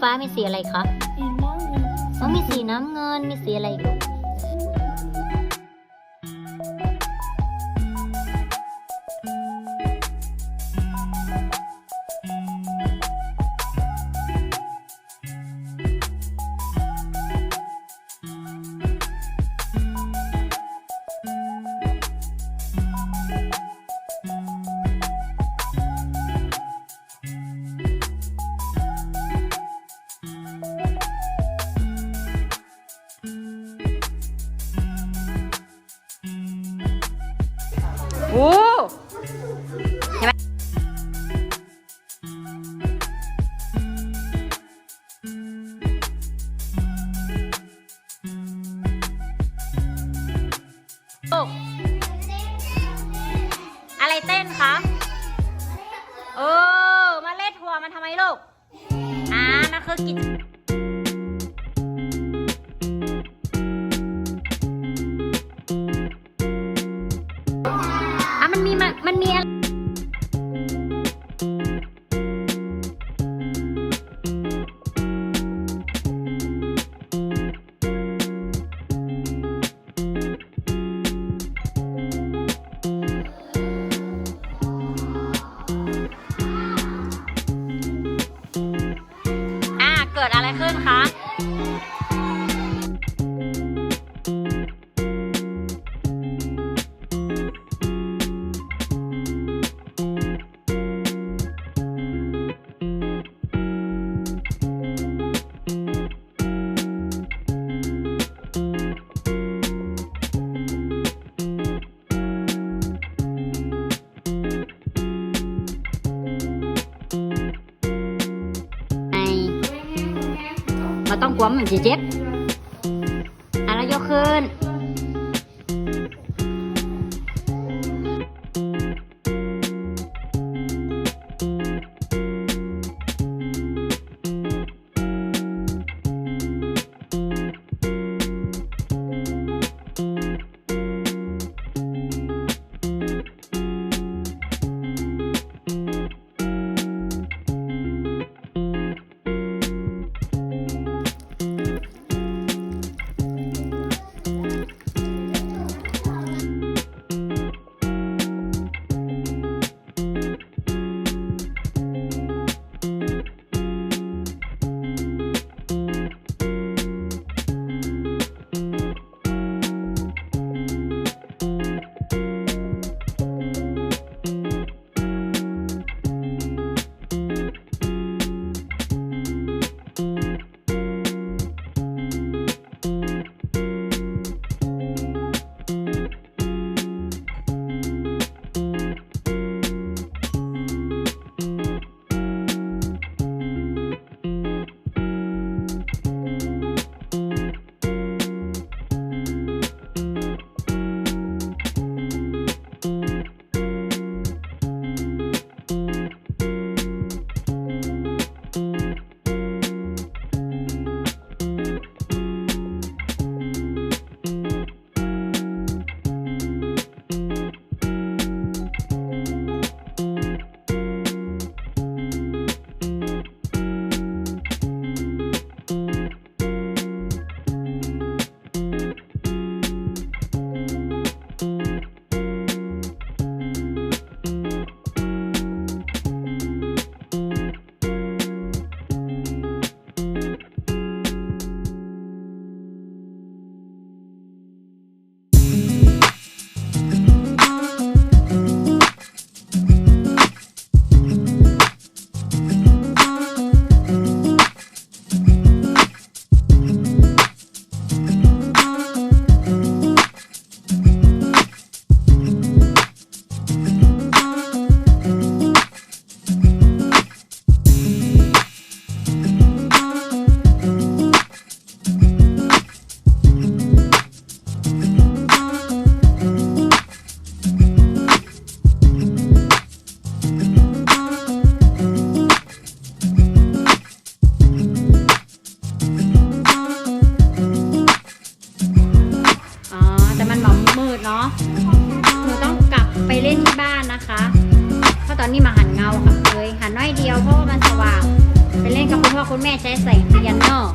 ฟ้ามีสีอะไรคะสีน้ำเงินอ๋อมีสีน้ำเงิน มีสีอะไรอีก โอ้เห็นไหมลูกอะไรเต้นคะเออมาเล่นทัวร์มันทำไมลูกอ่านั่นคือกิจ มันมีมันมันมีอะไรอะเกิดอะไรขึ้นคะ มาต้องกลัวมันสิเจ็บ นี่มาหันเงาค่ะเลยหันน้อยเดียวเพราะว่ามันสว่าง ไปเล่นกับคุณพ่อคุณแม่ใช้แสงเทียนเนาะ